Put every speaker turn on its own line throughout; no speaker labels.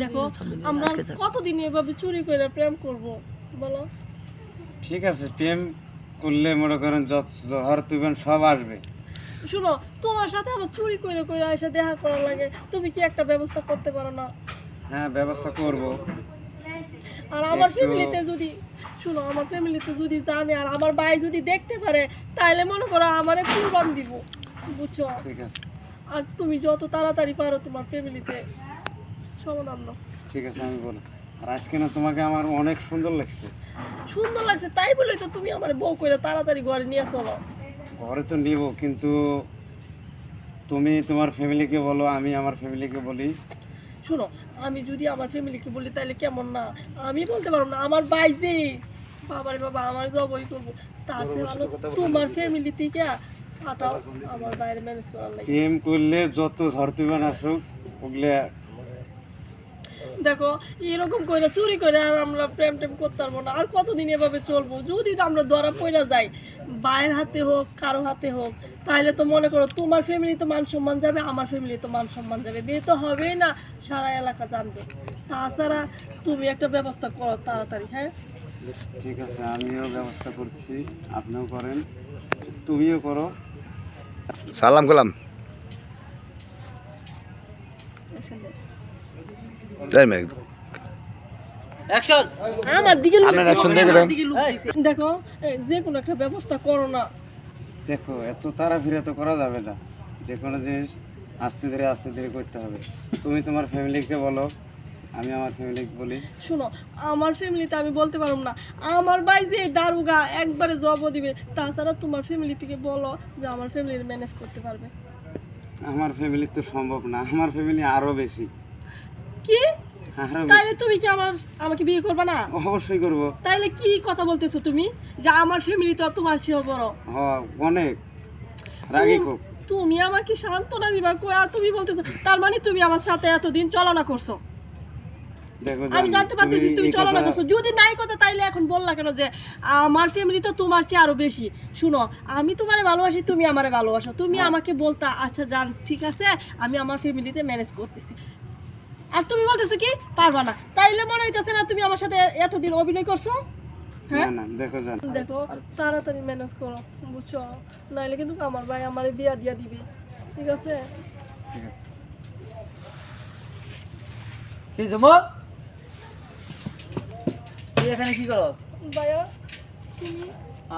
দেখো আমরা কতদিন এভাবে চুরি করে প্রেম করব? বলো।
ঠিক আছে প্রেম করলে মনে করেন যত জহর তুবেন সব আসবে।
শুনো তোমার সাথে আমার চুরি করে করে এসে দেখা করা লাগে। তুমি কি একটা ব্যবস্থা করতে পারো না?
হ্যাঁ ব্যবস্থা করব।
আর আমার ফ্যামিলিতে যদি শুনো আমার ফ্যামিলিতে যদি জানে আর আমার ভাই যদি দেখতে পারে তাহলে মনে করো আমারে কুরবান দিব। বুঝছ?
ঠিক আছে।
আর তুমি যত তাড়াতাড়ি পারো তোমার ফ্যামিলিতে সমাধান দাও
ঠিক আছে আমি বলি আর আজকে না তোমাকে আমার অনেক সুন্দর লাগছে।
সুন্দর লাগছে তাই বলে তো তুমি আমার বউ করে তাড়াতাড়ি ঘরে নিয়ে চলো
ঘরে তো নিব কিন্তু তুমি তোমার ফ্যামিলিকে বলো আমি আমার ফ্যামিলিকে বলি।
শোনো আমি যদি আমার ফ্যামিলিকে বলি তাহলে কেমন না? আমি বলতে পারব না আমার যে বাবারে বাবা আমার জবই করব তার চেয়ে ভালো তোমার ফ্যামিলি থেকে পাঠাও আমার বাইরে ম্যানেজ করার লাগে
প্রেম করলে যত ঝড় তুবেন আসুক ওগুলো
দেখো এরকম করে চুরি করে আর আমরা প্রেম টেম করতে পারব না। আর কতদিন এভাবে চলবো? যদি আমরা ধরা পড়া যাই বাইরের হাতে হোক কারও হাতে হোক তাহলে তো মনে করো তোমার ফ্যামিলি তো মান সম্মান যাবে আমার ফ্যামিলি তো মান সম্মান যাবে। বিয়ে তো হবেই না সারা এলাকা জানবে। তাছাড়া তুমি একটা ব্যবস্থা করো তাড়াতাড়ি হ্যাঁ?
ঠিক আছে আমিও ব্যবস্থা করছি আপনিও করেন তুমিও করো।
সালাম করলাম যাই মেঘ
অ্যাকশন
আমার দিকে look
আপনার
করো,
action
আমার
দেখবেন?
দিকে look দিছে। দেখো যে কোনো একটা ব্যবস্থা করো না।
দেখো এত তাড়া ফিরে তো করা যাবে না। যে কোনো জিনিস আস্তে ধীরে আস্তে ধীরে করতে হবে। তুমি তোমার ফ্যামিলিকে বলো আমি আমার ফ্যামিলিকে বলি।
শোনো আমার ফ্যামিলিতে আমি বলতে পারব না। আমার ভাই যে দারুগা একবারে জব দিবে তাছাড়া তোমার ফ্যামিলি থেকে বলো যে আমার ফ্যামিলির ম্যানেজ করতে পারবে।
আমার ফ্যামিলি তো সম্ভব না। আমার ফ্যামিলি আরও বেশি।
কি। তাইলে তুমি কি আমার আমাকে বিয়ে করবে না?
অবশ্যই করব।
তাইলে কি কথা বলতেছো তুমি? যে আমার ফ্যামিলি তো তোমার চেয়েও বড়।
হ অনেক। রাগি খুব।
তুমি আমাকে সান্ত্বনা দিবা কই? আর তুমি বলতেছো তার মানে তুমি আমার সাথে এতদিন চলনা করছ। আমি জানতে পারতেছি তুমি চলনা করছ। যদি নাই কথা তাইলে এখন বললা কেন যে আমার ফ্যামিলি তো তোমার চেয়ে আরও বেশি। শুনো আমি তোমারে ভালোবাসি তুমি আমারে ভালোবাসো। তুমি
হ্যাঁ।
আমাকে বলতা আচ্ছা জান ঠিক আছে আমি আমার ফ্যামিলিতে ম্যানেজ করতেছি। আর তুমি বলতেছো কি পারবা না। তাইলে মনে হইতেছে না তুমি আমার সাথে এতদিন অভিনয় করছ। হ্যাঁ?
না না দেখো
তাড়াতাড়ি ম্যানেজ করো বুঝছ? নাইলে কিন্তু আমার ভাই আমারে বিয়া দিয়া দিবে। ঠিক আছে?
কি জমো? তুই এখানে কি করস?
ভাইয়া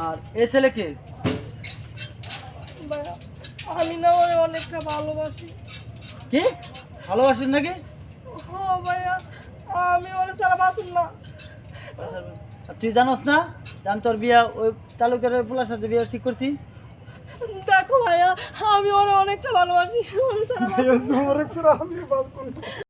আর এ ছেলে কে?
ভাইয়া আমি না ওরে অনেকটা ভালোবাসি।
কি? ভালোবাসিস নাকি?
ভাইয়া আমি ওরে সারা বাসুন না।
তুই জানোস না আমি তোর বিয়া ওই তালুকের ওই পোলার সাথে বিয়ে ঠিক করছি?
দেখো ভাইয়া আমি ওরা অনেকটা ভালোবাসি।